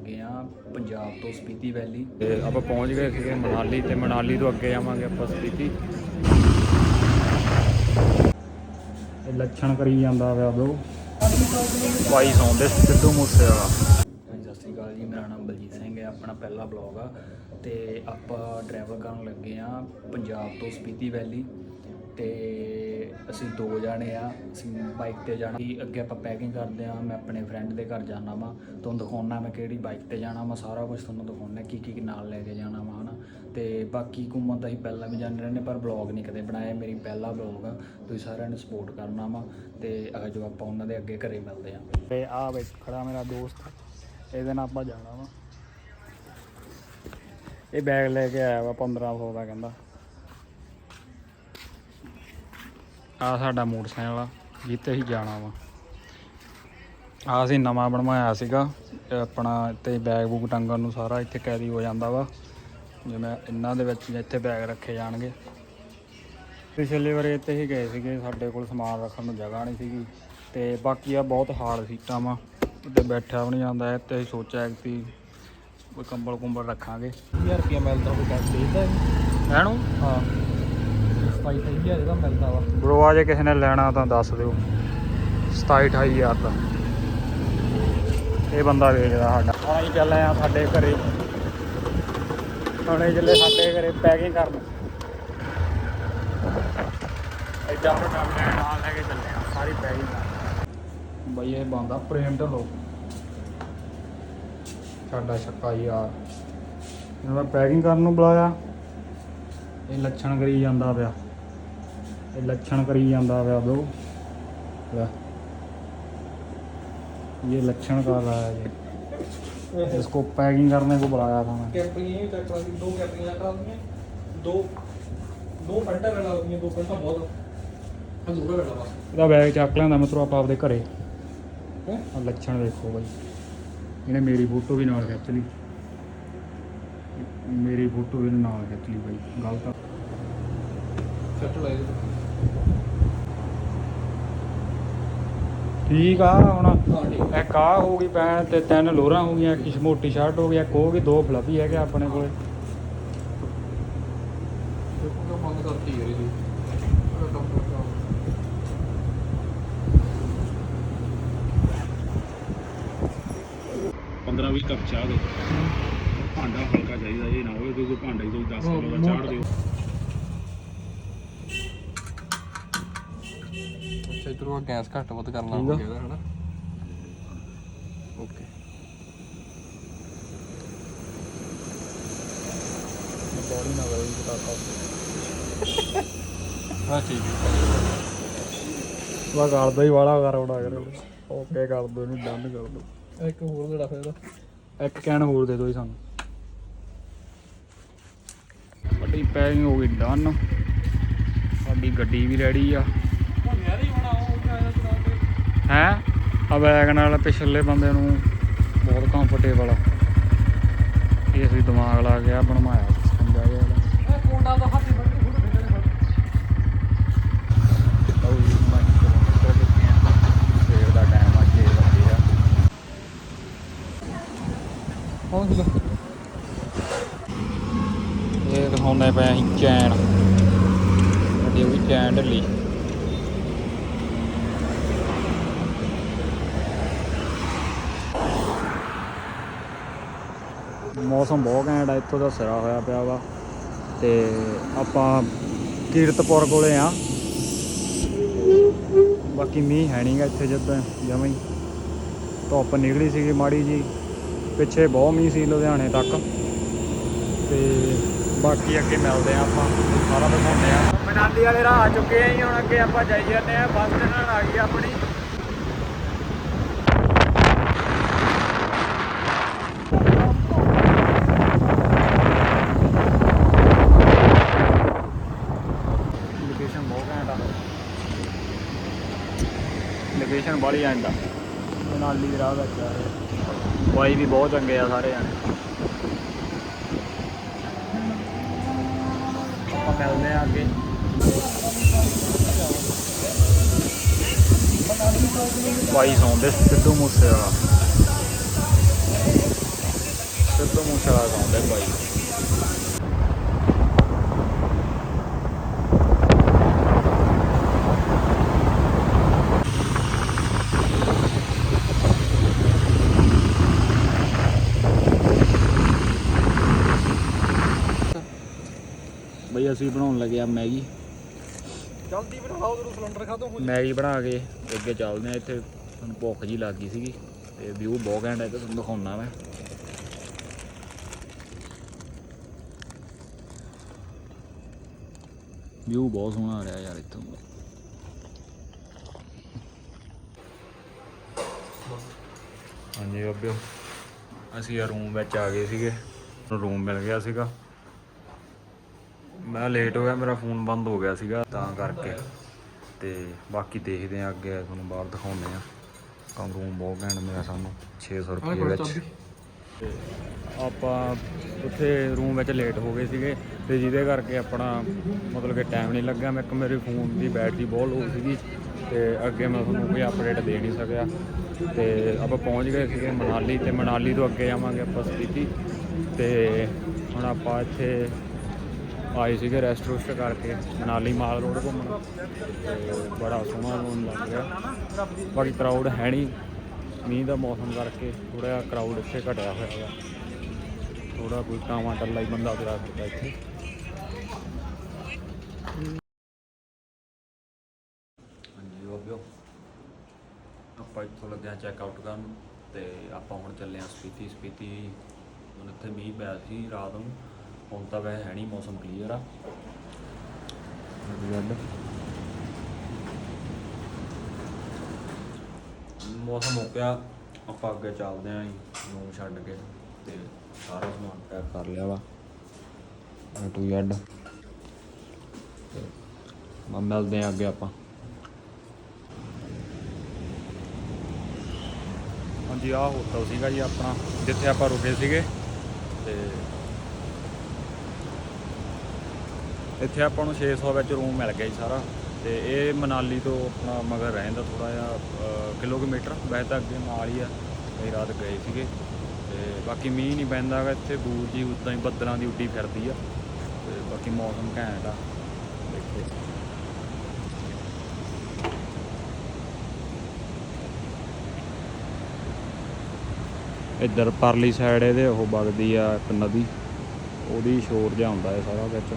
ਲੱਗੇ ਆ ਪੰਜਾਬ ਤੋਂ ਸਪੀਤੀ ਵੈਲੀ। ਤੇ ਆਪਾਂ ਪਹੁੰਚ ਗਏ ਸੀਗੇ ਮਨਾਲੀ ਤੇ ਮਨਾਲੀ ਤੋਂ ਅੱਗੇ ਜਾਵਾਂਗੇ ਆਪਾਂ ਸਪੀਤੀ। ਇਹ ਲੱਛਣ ਕਰੀ ਜਾਂਦਾ ਪਿਆ ਬ్రో ਭਾਈ ਸੌਂਦੇ ਸਿੱਧੂ ਮੂਸੇ ਵਾਲਾ ਸਤਿ ਸ਼੍ਰੀ ਅਕਾਲ ਜੀ ਮੇਰਾ ਨਾਮ ਬਲਜੀਤ ਸਿੰਘ ਹੈ ਆਪਣਾ ਪਹਿਲਾ ਬਲੌਗ ਆ। ਤੇ ਆਪਾਂ ਟਰੈਵਲ ਕਰਨ ਲੱਗੇ ਆ ਪੰਜਾਬ ਤੋਂ ਸਪੀਤੀ ਵੈਲੀ। ਤੇ ਅਸੀਂ ਦੋ ਜਾਣੇ ਆ, ਅਸੀਂ ਬਾਈਕ ਤੇ ਜਾਣਾ। ਕਿ ਅੱਗੇ ਆਪਾਂ ਪੈਕਿੰਗ ਕਰਦੇ ਆ ਮੈਂ ਆਪਣੇ ਫਰੈਂਡ ਦੇ ਘਰ ਜਾਣਾ ਵਾ। ਤੁਹਾਨੂੰ ਦਿਖਾਉਣਾ ਮੈਂ ਕਿਹੜੀ ਬਾਈਕ ਤੇ ਜਾਣਾ ਵਾ, ਸਾਰਾ ਕੁਝ ਤੁਹਾਨੂੰ ਦਿਖਾਉਣਾ ਕੀ ਕੀ ਨਾਲ ਲੈ ਕੇ ਜਾਣਾ ਵਾ, ਹਨਾ। ਤੇ ਬਾਕੀ ਘੁੰਮਣ ਤਾਂ ਅਸੀਂ ਪਹਿਲਾਂ ਵੀ ਜਾਂਦੇ ਰਹਿੰਦੇ, ਪਰ ਬਲੌਗ ਨਹੀਂ ਕਦੇ ਬਣਾਇਆ, ਮੇਰੀ ਪਹਿਲਾ ਬਲੌਗ ਆ। ਤੁਸੀਂ ਸਾਰਿਆਂ ਨੂੰ ਸਪੋਰਟ ਕਰਨਾ ਵਾ, ਤੇ ਅਜੋ ਆਪਾਂ ਉਹਨਾਂ ਦੇ ਅੱਗੇ ਘਰੇ ਮਿਲਦੇ ਆ ਤੇ ਆ ਵੇ ਖੜਾ ਮੇਰਾ ਦੋਸਤ, ਇਹਦੇ ਨਾਲ ਆਪਾਂ ਜਾਣਾ ਵਾ। ਇਹ ਬੈਗ ਲੈ ਕੇ ਆਇਆ ਵਾ 1500 ਦਾ ਕਹਿੰਦਾ। ਆ ਸਾਡਾ ਮੋਟਰਸਾਈਕਲ ਆ ਜਿੱਤੇ ਹੀ ਜਾਣਾ ਵਾ। ਆ ਅਸੀਂ ਨਵਾਂ ਬਣਵਾਇਆ ਸੀਗਾ ਆਪਣਾ ਤੇ ਬੈਗ ਬੂਗ ਟੰਗਣ ਨੂੰ ਸਾਰਾ ਇੱਥੇ ਕੈਰੀ ਹੋ ਜਾਂਦਾ ਵਾ। ਜਿਵੇਂ ਇਹਨਾਂ ਦੇ ਵਿੱਚ ਇੱਥੇ ਬੈਗ ਰੱਖੇ ਜਾਣਗੇ। ਪਿਛਲੇ ਵਾਰ ਇੱਥੇ ਹੀ ਗਏ ਸੀਗੇ ਸਾਡੇ ਕੋਲ ਸਮਾਨ ਰੱਖਣ ਨੂੰ ਜਗ੍ਹਾ ਨਹੀਂ ਸੀਗੀ। ਤੇ ਬਾਕੀ ਆ ਬਹੁਤ ਹਾਰਡ ਸੀਟਾਂ ਵਾ ਤੇ ਬੈਠਿਆ ਵੀ ਨਹੀਂ ਜਾਂਦਾ ਅਸੀਂ ਸੋਚਿਆ ਕਿ ਕੋਈ ਕੰਬਲ ਕੁੰਬਲ ਰੱਖਾਂਗੇ। 1000 ਰੁਪਏ ਮਿਲਦਾ ਉਹ ਟੈਕਸ ਦੇਦਾ ਲੈਣੂ ਹਾਂ। 25000 ਦਾ ਮਿਲਦਾ ਵਾ। ਬਰੋ, ਆ ਜੇ ਕਿਸੇ ਨੇ ਲੈਣਾ ਤਾਂ ਦੱਸ ਦਿਓ। 27 28000 ਦਾ। ਇਹ ਬੰਦਾ ਵੇਚਦਾ ਸਾਡਾ। ਹੁਣ ਅਸੀਂ ਚੱਲੇ ਆ ਸਾਡੇ ਘਰੇ। ਹੁਣ ਚੱਲੇ ਸਾਡੇ ਘਰੇ ਪੈਕਿੰਗ ਕਰਨ। ਐਡਾ ਵੱਡਾ ਮੈਂ ਨਾਲ ਲੈ ਕੇ ਚੱਲੇ ਆ, ਸਾਰੀ ਪੈਕਿੰਗ ਬਈ, ਇਹ ਬੰਦਾ ਪ੍ਰੇਮ ਢੱਲੋ। ਸਾਡਾ ਛੱਕਾ ਯਾਰ ਇਹਨੂੰ ਮੈਂ ਪੈਕਿੰਗ ਕਰਨ ਨੂੰ ਬੁਲਾਇਆ। ਇਹ ਲੱਛਣ ਕਰੀ ਜਾਂਦਾ ਪਿਆ। ਇਹ ਲੱਛਣ ਕਰੀ ਜਾਂਦਾ ਵਾ ਬ్రో ये लक्षण कर रहा है ये इसको पैकिंग करने को बुलाया था मैं दो दो दो ਪੈਂਟਾਂ ਰੜਾ ਲਈਆਂ। ਦੋ ਪੈਂਟਾਂ ਬਹੁਤ ਹਜ਼ੂਰਾ ਰੜਾ ਬਸ ਇਹਦਾ ਬੈਗ ਚੱਕ ਲੈਂਦਾ ਮਿੱਤਰੋ ਆਪਾਂ ਆਪਦੇ ਘਰੇ। ਲੱਛਣ ਮੇਰੀ ਫੋਟੋ ਵੀ ਨਾਲ ਖਿੱਚ ਲਈ। ਮੇਰੀ ਫੋਟੋ ਵੀ ਨਾਲ ਖਿੱਚ ਲਈ ਬਾਈ। ਗਲਤ ਸੱਟ ਠੀਕ ਆ ਹੁਣ ਇੱਕ ਆ ਹੋ ਗਈ ਪੈਣ ਤੇ ਤਿੰਨ ਲੋਰਾਂ ਹੋ ਗਈਆਂ ਇੱਕ ਮੋਟੀ ਸ਼ਰਟ ਹੋ ਗਈ ਇੱਕ ਹੋ ਗਈ ਦੋ ਫਲੱਫੀ ਹੈਗੇ ਆਪਣੇ ਕੋਲੇ। 15 20 ਕੱਪ ਚਾਹ ਦੇ। ਭਾਂਡਾ ਹਲਕਾ ਚਾਹੀਦਾ ਇਹ ਨਾ ਹੋਵੇ ਕਿ ਭਾਂਡਾ ਹੀ ਤੁਸੀਂ 10 ਕਿਲੋ ਦਾ ਚਾੜ ਦਿਓ। ਇਧਰੋਂ ਗੈਸ ਘੱਟ ਵੱਧ ਕਰਨਾ ਆ। ਹੋ ਗਿਆ ਹਨਾ? ਓਕੇ। ਬੋਡੀ ਨਾ ਪਟਾਕਾ ਹਾਂ ਠੀਕ ਹੈ ਵਾ। ਕਰਦਾ ਹੀ ਵਾਲਾ ਕਰ ਉਡਾ ਕਰ। ਓਕੇ ਕਰ ਦੋ ਇਹਨੂੰ ਡਨ ਕਰ ਦੋ। ਇੱਕ ਹੋਰ ਲੜਾ ਫਿਰ ਇੱਕ ਕੈਨ ਹੋਰ ਦੇ ਦਿਓ ਜੀ ਸਾਨੂੰ। ਸਾਡੀ ਪੈਕਿੰਗ ਹੋ ਗਈ ਡਨ ਸਾਡੀ ਗੱਡੀ ਵੀ ਰੈਡੀ ਆ ਯਾਰ ਹੀ ਬਣਾ ਉਹ ਆਇਆ ਚਲਾ ਕੇ ਹੈ? ਆ ਬੈਗ ਨਾਲ ਪਿਛਲੇ ਬੰਦੇ ਨੂੰ ਬਹੁਤ ਕੰਫਰਟੇਬਲ ਆ। ਇਹ ਅਸੀਂ ਦਿਮਾਗ ਲਾ ਕੇ ਆ ਬਣਵਾਇਆ। ਸਿਸਟਮ ਜਾ ਗਿਆ। ਇਹ ਕੋਂਡਾ ਦਾ ਹੱਥ ਬੰਦ ਕੇ ਫੋਟੋ ਖਿੱਚਣੇ ਫੜ ਲਓ ਜੀ ਪੰਜ ਕਿਲੋਮੀਟਰ ਦਿੱਤੇ ਆ ਸਵੇਰ ਦਾ ਟਾਈਮ ਆ 6 ਵਜੇ ਆ। ਕੌਣ ਸੀ ਇਹ ਦਿਖਾਉਂਦੇ ਪਏ ਅਸੀਂ ਚੈਨ। ਸਾਡੀ ਉਹ ਵੀ ਚੈਨ ਢੱਲੀ। ਮੌਸਮ ਬਹੁਤ ਘੈਂਟ ਆ, ਇੱਥੋਂ ਦਾ ਸਿਰਾ ਹੋਇਆ ਪਿਆ ਵਾ। ਤੇ ਆਪਾਂ ਕੀਰਤਪੁਰ ਕੋਲੇ ਆ। ਬਾਕੀ ਮੀਂਹ ਹੈ ਨਹੀਂਗਾ ਇੱਥੇ ਜਿੱਦਾਂ ਜਮਾਂ। ਹੀ ਧੁੱਪ ਨਿਕਲੀ ਸੀਗੀ ਮਾੜੀ ਜੀ। ਪਿੱਛੇ ਬਹੁਤ ਮੀਂਹ ਸੀ ਲੁਧਿਆਣੇ ਤੱਕ। ਤੇ ਬਾਕੀ ਅੱਗੇ ਮਿਲਦੇ ਆ ਆਪਾਂ। ਸਾਰਾ ਦਿਖਾਉਂਦੇ ਆ। ਮਨਾਲੀ ਵਾਲੇ ਰਾਹ ਆ ਚੁੱਕੇ ਆ ਜੀ, ਹੁਣ ਅੱਗੇ ਆਪਾਂ ਜਾਈ ਜਾਂਦੇ ਆ। ਬੱਸ ਸਟੈਂਡ ਆ ਗਈ ਆਪਣੀ ਲੋਕੇਸ਼ਨ ਬਹੁਤ ਘੈਂਟ ਆ ਲੋਕੇਸ਼ਨ ਬੜੀ ਐਂਡ ਆ। ਮਨਾਲੀ ਦੇ ਰਾਹ ਵਿੱਚ ਆ ਰਹੇ ਬਾਈ ਵੀ ਬਹੁਤ ਚੰਗੇ ਆ ਸਾਰੇ ਜਾਣੇ। ਆਪਾਂ ਮਿਲਦੇ ਆ ਅੱਗੇ। ਬਾਈ ਸੌਂਦੇ ਸਿੱਧੂ ਮੂਸੇ ਵਾਲਾ ਸਿੱਧੂ ਮੂਸੇਵਾਲਾ ਗਾਉਂਦਾ ਬਾਈ। ਅਸੀਂ ਬਣਾਉਣ ਲੱਗੇ ਆ ਮੈਗੀ। ਜਲਦੀ ਬਣਾ ਉਧਰੋਂ ਸਿਲੰਡਰ ਖਾਤੋਂ ਮੈਗੀ ਬਣਾ ਕੇ ਅੱਗੇ ਚੱਲਦੇ ਆ ਇੱਥੇ। ਤੁਹਾਨੂੰ ਭੁੱਖ ਜੀ ਲੱਗ ਗਈ ਸੀਗੀ ਤੇ ਵਿਊ ਬਹੁਤ ਘੈਂਟ ਹੈ ਤੇ ਤੁਹਾਨੂੰ ਦਿਖਾਉਣਾ ਮੈਂ। ਵਿਊ ਬਹੁਤ ਸੋਹਣਾ ਆ ਰਿਹਾ ਯਾਰ ਇੱਥੋਂ। ਹਾਂਜੀ ਅੱਬਿਓ ਅਸੀਂ ਆ ਰੂਮ ਵਿੱਚ ਆ ਗਏ ਸੀਗੇ। ਰੂਮ ਮਿਲ ਗਿਆ ਸੀਗਾ। ਮੈਂ ਲੇਟ ਹੋ ਗਿਆ ਮੇਰਾ ਫੋਨ ਬੰਦ ਹੋ ਗਿਆ ਸੀਗਾ ਤਾਂ ਕਰਕੇ। ਤੇ ਬਾਕੀ ਦੇਖਦੇ ਆ ਅੱਗੇ ਤੁਹਾਨੂੰ ਬਾਹਰ ਦਿਖਾਉਂਦੇ ਆ ਕੰਮ ਰੂਮ ਬਹੁਤ ਘੈਂਟ ਮਿਲਿਆ ਸਾਨੂੰ 600 ਰੁਪਏ ਵਿੱਚ। ਤੇ ਆਪਾਂ ਉੱਥੇ ਰੂਮ ਵਿੱਚ ਲੇਟ ਹੋ ਗਏ ਸੀਗੇ ਤੇ ਜਿਹਦੇ ਕਰਕੇ ਆਪਣਾ ਮਤਲਬ ਕਿ ਟਾਈਮ ਨਹੀਂ ਲੱਗਾ ਮੈਂ ਇੱਕ ਮੇਰੇ ਫੋਨ ਦੀ ਬੈਟਰੀ ਬਹੁਤ ਲੋ ਸੀਗੀ ਤੇ ਅੱਗੇ ਮੈਂ ਤੁਹਾਨੂੰ ਕੋਈ ਅਪਡੇਟ ਦੇ ਨਹੀਂ ਸਕਿਆ। ਤੇ ਆਪਾਂ ਪਹੁੰਚ ਗਏ ਸੀਗੇ ਮਨਾਲੀ ਤੇ ਮਨਾਲੀ ਤੋਂ ਅੱਗੇ ਜਾਵਾਂਗੇ ਆਪਾਂ ਸਪੀਤੀ ਤੇ ਹੁਣ ਆਪਾਂ ਇੱਥੇ ਆਏ ਸੀਗੇ ਰੈਸਟ ਰੁਸਟ ਕਰਕੇ, ਮਨਾਲੀ ਮਾਲ ਰੋਡ ਘੁੰਮਣ। ਤੇ ਬੜਾ ਸੋਹਣਾ ਰੂਮ ਲੱਗ ਰਿਹਾ। ਬਾਕੀ ਕਰਾਊਡ ਹੈ ਨਹੀਂ ਮੀਂਹ ਦਾ ਮੌਸਮ ਕਰਕੇ ਥੋੜਾ ਜਿਹਾ ਕਰਾਊਡ ਇੱਥੇ ਘਟਿਆ ਹੋਇਆ ਹੈ ਥੋੜਾ ਕੋਈ ਟਾਵਾਂ ਟੱਲਾ ਹੀ ਬੰਦਾ ਤੁਰਾ ਫਿਰਦਾ ਇੱਥੇ। ਹਾਂਜੀ ਬਾਬਿਓ ਆਪਾਂ ਇੱਥੋਂ ਲੱਗਿਆ ਆ ਚੈੱਕ ਆਊਟ ਕਰਨ। ਤੇ ਆਪਾਂ ਹੁਣ ਚੱਲੇ ਆ ਸਪੀਤੀ ਸਪੀਤੀ, ਹੁਣ ਇੱਥੇ ਮੀਂਹ ਪਿਆ ਸੀ ਰਾਤ ਨੂੰ। ਹੁਣ ਤਾਂ ਵੈਸੇ ਹੈ ਨਹੀਂ ਮੌਸਮ ਕਲੀਅਰ ਆ। ਰੈਡ ਮੌਸਮ ਹੋ ਗਿਆ, ਆਪਾਂ ਅੱਗੇ ਚੱਲਦੇ ਆਂ ਰੂਮ ਛੱਡ ਕੇ ਤੇ ਸਾਰਾ ਸਮਾਨ ਪੈਕ ਕਰ ਲਿਆ ਵਾ। A to ਮੈਂ ਮਿਲਦੇ ਆਂ ਅੱਗੇ ਆਪਾਂ। ਹਾਂਜੀ, ਆਹ ਹੋਟਲ ਸੀਗਾ ਜੀ ਆਪਣਾ, ਜਿੱਥੇ ਆਪਾਂ ਰੁਕੇ ਸੀਗੇ। ਤੇ ਇੱਥੇ ਆਪਾਂ ਨੂੰ 600 ਵਿੱਚ ਰੂਮ ਮਿਲ ਗਿਆ ਜੀ ਸਾਰਾ ਤੇ ਇਹ ਮਨਾਲੀ ਤੋਂ ਆਪਣਾ ਮਗਰ ਰਹਿੰਦਾ ਥੋੜਾ ਜਿਹਾ ਕਿਲੋਮੀਟਰ। ਵੈਸੇ ਤਾਂ ਅੱਗੇ ਨਾਲ ਹੀ ਆ, ਅਸੀਂ ਰਾਤ ਗਏ ਸੀਗੇ। ਤੇ ਬਾਕੀ ਮੀਂਹ ਨਹੀਂ ਪੈਂਦਾ ਹੈਗਾ ਇੱਥੇ ਬੂਰ ਜੀ ਉਦਾਂ ਹੀ ਬੱਦਲਾਂ ਦੀ ਉੱਡੀ ਫਿਰਦੀ ਆ। ਤੇ ਬਾਕੀ ਮੌਸਮ ਘੈਂਟ ਆ। ਦੇਖੋ। ਇੱਧਰ ਪਰਲੀ ਸਾਈਡ ਇਹਦੇ, ਉਹ ਵਗਦੀ ਆ ਇੱਕ ਨਦੀ। ਉਹਦੀ ਸ਼ੋਰ ਜਿਹਾ ਹੁੰਦਾ ਹੈ ਸਾਰਾ ਵਿੱਚ।